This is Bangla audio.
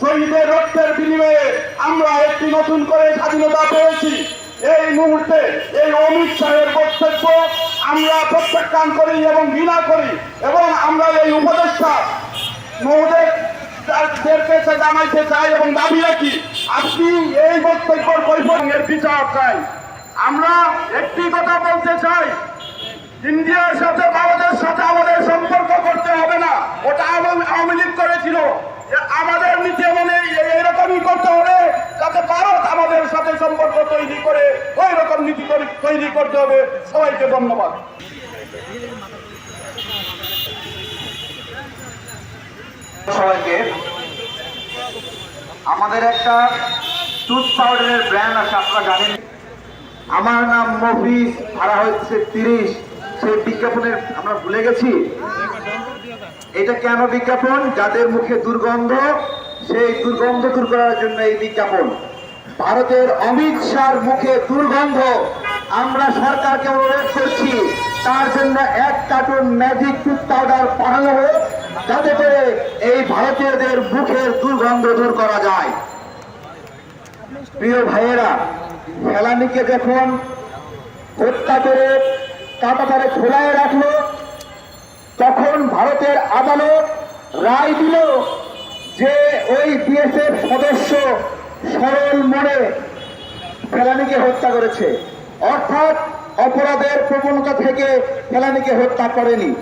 শহীদের রক্তের বিনিময়ে আমরা একটি নতুন করে স্বাধীনতা পেয়েছি। এই মুহূর্তে এই অমিত শাহের বক্তব্য আমরা প্রত্যাখ্যান করি এবং ঘৃণা করি এবং আমরা এই উপদেষ্টা মহোদয় তাদেরকে সে জানাইতে চাই এবং দাবি রাখি, আপনি এই বক্তব্যের বৈফল্যের বিচার চাই। আমরা একটি কথা বলতে চাই, ইন্ডিয়ার সাথে আমাদের সম্পর্ক করতে হবে না ওটা আওয়ামী আওয়ামী লীগ করেছিল এ আমাদের নিচে মানে এ- এরকমই করতে হবে যাতে ভারত আমাদের সাথে সম্পর্ক তৈরি করে ওই রকম নীতি তৈরি- করতে হবে। সবাইকে ধন্যবাদ। সবাইকে। আমাদের একটা টুথ পাউডারের ব্র্যান্ড আছে, আপনারা জানেন। আমার নাম মফিজ, ভাড়া হচ্ছে তিরিশ। সেই বিজ্ঞাপনের, আমরা ভুলে গেছি। এটা কেন বিজ্ঞাপন? যাদের মুখে দুর্গন্ধ, সেই দুর্গন্ধ দূর করার জন্য এই বিজ্ঞাপন। ভারতের অমিত শাহর মুখে দুর্গন্ধ। আমরা সরকারকে অনুরোধ করছি, তার জন্য এক কার্টুন ম্যাজিক টুথ পাউডার পাঠানো হোক, যাতে করে এই ভারতীয়দের মুখের দুর্গন্ধ দূর করা যায়। প্রিয় ভাইয়েরা, ফেলানিকে যখন হত্যা করে কাটাতারে খোলায় রাখল, তখন ভারতের আদালত রায় দিল যে ওই বিএসএফ সদস্য সরল মনে ফেলানিকে হত্যা করেছে। অর্থাৎ অপরাধের প্রবণতা থেকে ফেলানিকে হত্যা করেনি।